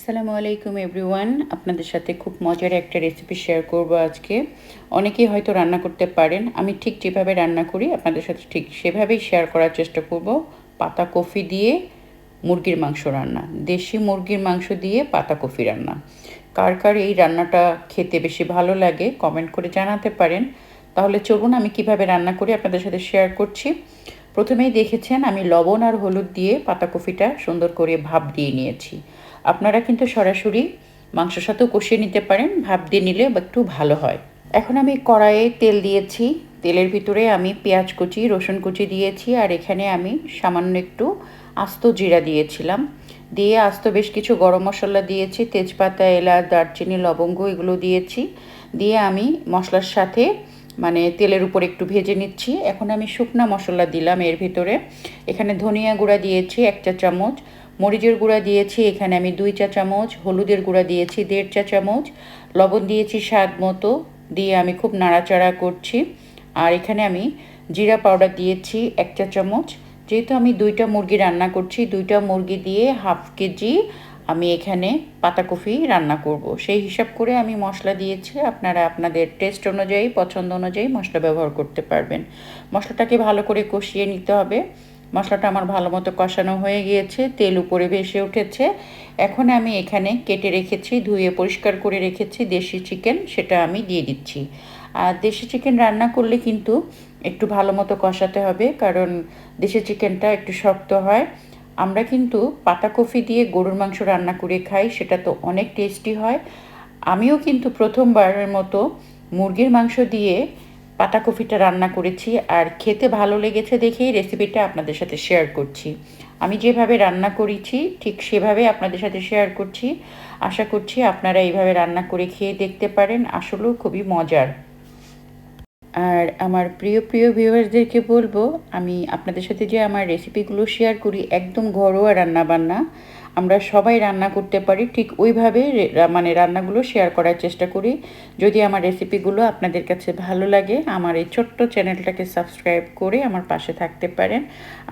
আসসালামু আলাইকুম এভরিওয়ান। আপনাদের সাথে খুব মজার একটা রেসিপি শেয়ার করব আজকে। অনেকেই হয়তো রান্না করতে পারেন। আমি ঠিক যেভাবে রান্না করি, আপনাদের সাথে ঠিক সেভাবেই শেয়ার করার চেষ্টা করব। পাতা কফি দিয়ে মুরগির মাংস রান্না, দেশি মুরগির মাংস দিয়ে পাতা কফি রান্না। কার কার এই রান্নাটা খেতে বেশি ভালো লাগে কমেন্ট করে জানাতে পারেন। তাহলে চলুন আমি কীভাবে রান্না করি আপনাদের সাথে শেয়ার করছি। প্রথমেই দেখেছেন আমি লবণ আর হলুদ দিয়ে পাতাকপিটা সুন্দর করে ভাপ দিয়ে নিয়েছি। আপনারা কিন্তু সরাসরি মাংসের সাথেও কষিয়ে নিতে পারেন, ভাপ দিয়ে নিলে একটু ভালো হয়। এখন আমি কড়াইয়ে তেল দিয়েছি। তেলের ভিতরে আমি পেঁয়াজ কুচি, রসুন কুচি দিয়েছি আর এখানে আমি সামান্য একটু আস্ত জিরা দিয়েছিলাম। দিয়ে আস্ত বেশ কিছু গরম মশলা দিয়েছি, তেজপাতা, এলাচ, দারচিনি, লবঙ্গ এগুলো দিয়েছি। দিয়ে আমি মশলার সাথে মানে তেলের উপর একটু ভেজে নিচ্ছি। এখন আমি শুকনা মশলা দিলাম এর ভিতরে। এখানে ধনিয়া গুঁড়া দিয়েছি, এক চা চামচ মরিচের গুঁড়া দিয়েছি, এখানে আমি দুই চা চামচ, হলুদের গুঁড়া দিয়েছি, দেড় চা চামচ, লবণ দিয়েছি স্বাদ মতো, দিয়ে আমি খুব নাড়াচাড়া করছি। আর এখানে আমি জিরা পাউডার দিয়েছি এক চা চামচ। যেহেতু আমি দুইটা মুরগি রান্না করছি, দুইটা মুরগি দিয়ে হাফ কেজি আমি এখানে পাতাকপি রান্না করব। সেই হিসাব করে আমি মশলা দিয়েছি, আপনারা আপনাদের টেস্ট অনুযায়ী, পছন্দ অনুযায়ী মশলা ব্যবহার করতে পারবেন। মশলাটাকে ভালো করে কষিয়ে নিতে হবে। মশলাটা আমার ভালো মতো কষানো হয়ে গিয়েছে, তেল উপরে ভেসে উঠেছে। এখন আমি এখানে কেটে রেখেছি, ধুয়ে পরিষ্কার করে রেখেছি দেশি চিকেন, সেটা আমি দিয়ে দিচ্ছি। আর দেশি চিকেন রান্না করলে কিন্তু একটু ভালো মতো কষাতে হবে, কারণ দেশি চিকেনটা একটু শক্ত হয়। আমরা কিন্তু পাতাকপি দিয়ে গরুর মাংস রান্না করে খাই, সেটা তো অনেক টেস্টি হয়। আমিও কিন্তু প্রথমবারের মতো মুরগির মাংস দিয়ে পাতাকপিটা রান্না করেছি আর খেতে ভালো লেগেছে দেখেই রেসিপিটা আপনাদের সাথে শেয়ার করছি। আমি যেভাবে রান্না করেছি, ঠিক সেভাবে আপনাদের সাথে শেয়ার করছি। আশা করছি আপনারা এইভাবে রান্না করে খেয়ে দেখতে পারেন, আসলেও খুবই মজার। আর আমার প্রিয় প্রিয় ভিউয়ার্সদেরকে বলব, আমি আপনাদের সাথে যে আমার রেসিপিগুলো শেয়ার করি, একদম ঘরোয়া রান্না বান্না আমরা সবাই রান্না করতে পারি, ঠিক ওইভাবে মানে রান্নাগুলো শেয়ার করার চেষ্টা করি। যদি আমার রেসিপিগুলো আপনাদের কাছে ভালো লাগে, আমার এই ছোট্ট চ্যানেলটাকে সাবস্ক্রাইব করে আমার পাশে থাকতে পারেন।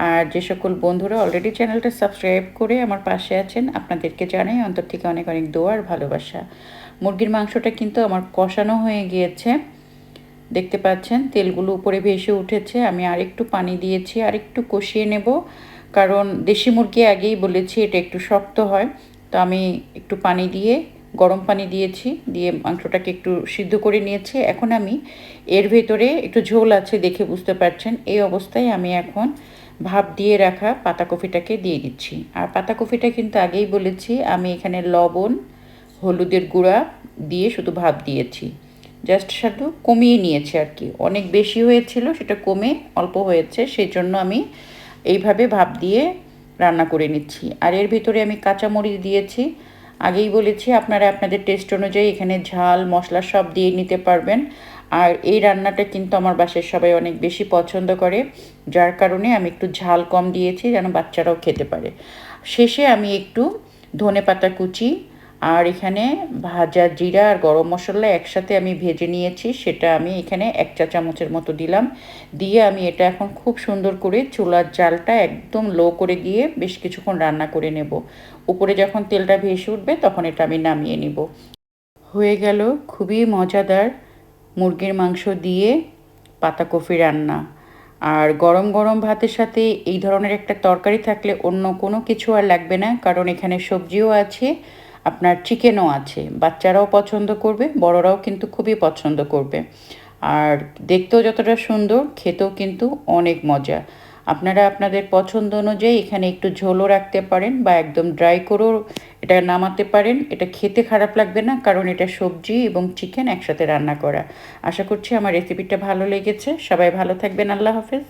আর যে সকল বন্ধুরা অলরেডি চ্যানেলটা সাবস্ক্রাইব করে আমার পাশে আছেন, আপনাদেরকে জানাই অন্তর থেকে অনেক অনেক দোয়ার ভালোবাসা। মুরগির মাংসটা কিন্তু আমার কষানো হয়ে গিয়েছে। দেখতে পাচ্ছেন, তেলগুলো উপরে ভেসে উঠেছে। আমি আরেকটু পানি দিয়েছি, আরেকটু কষিয়ে নেব। কারণ দেশি মুরগি আগেই বলেছি, এটা একটু শক্ত হয়। তো আমি একটু পানি দিয়ে, গরম পানি দিয়েছি, দিয়ে মাংসটাকে একটু সিদ্ধ করে নিয়েছি। এখন আমি এর ভেতরে একটু ঝোল আছে দেখে বুঝতে পারছেন। এই অবস্থায় আমি এখন ভাপ দিয়ে রাখা পাতাকপিটাকে দিয়ে দিচ্ছি। আর পাতাকপিটা কিন্তু আগেই বলেছি, আমি এখানে লবণ, হলুদের গুঁড়া দিয়ে শুধু ভাপ দিয়েছি। জাস্ট শুধু কমিয়ে নিয়েছে আর কি। অনেক বেশি হয়েছিল, সেটা কমে অল্প হয়েছে সেই জন্য আমি এইভাবে ভাপ দিয়ে রান্না করে নিচ্ছি। আর এর ভিতরে আমি কাঁচামরিচ দিয়েছি। আগেই বলেছি, আপনারা আপনাদের টেস্ট অনুযায়ী এখানে ঝাল, মশলা সব দিয়ে নিতে পারবেন। আর এই রান্নাটা কিন্তু আমার বাসার সবাই অনেক বেশি পছন্দ করে। যার কারণে আমি একটু ঝাল কম দিয়েছি, যেন বাচ্চারাও খেতে পারে। শেষে আমি একটু ধনে পাতা কুচি আর এখানে ভাজা জিরা আর গরম মশলা একসাথে আমি ভেজে নিয়েছি, সেটা আমি এখানে এক চা চামচের মতো দিলাম। দিয়ে আমি এটা এখন খুব সুন্দর করে চুলার জালটা একদম লো করে দিয়ে বেশ কিছুক্ষণ রান্না করে নেব। উপরে যখন তেলটা ভেসে উঠবে, তখন এটা আমি নামিয়ে নিব। হয়ে গেল খুবই মজাদার মুরগির মাংস দিয়ে পাতাকপি রান্না। আর গরম গরম ভাতের সাথে এই ধরনের একটা তরকারি থাকলে অন্য কোনো কিছু আর লাগবে না, কারণ এখানে সবজিও আছে আপনার চিকেনও আছে। বাচ্চারাও পছন্দ করবে, বড়রাও কিন্তু খুবই পছন্দ করবে। আর দেখতেও যতটা সুন্দর, খেতেও কিন্তু অনেক মজা। আপনারা আপনাদের পছন্দ অনুযায়ী এখানে একটু ঝোলও রাখতে পারেন বা একদম ড্রাই করেও এটা নামাতে পারেন। এটা খেতে খারাপ লাগবে না, কারণ এটা সবজি এবং চিকেন একসাথে রান্না করা। আশা করছি আমার রেসিপিটা ভালো লেগেছে। সবাই ভালো থাকবেন। আল্লাহ হাফেজ।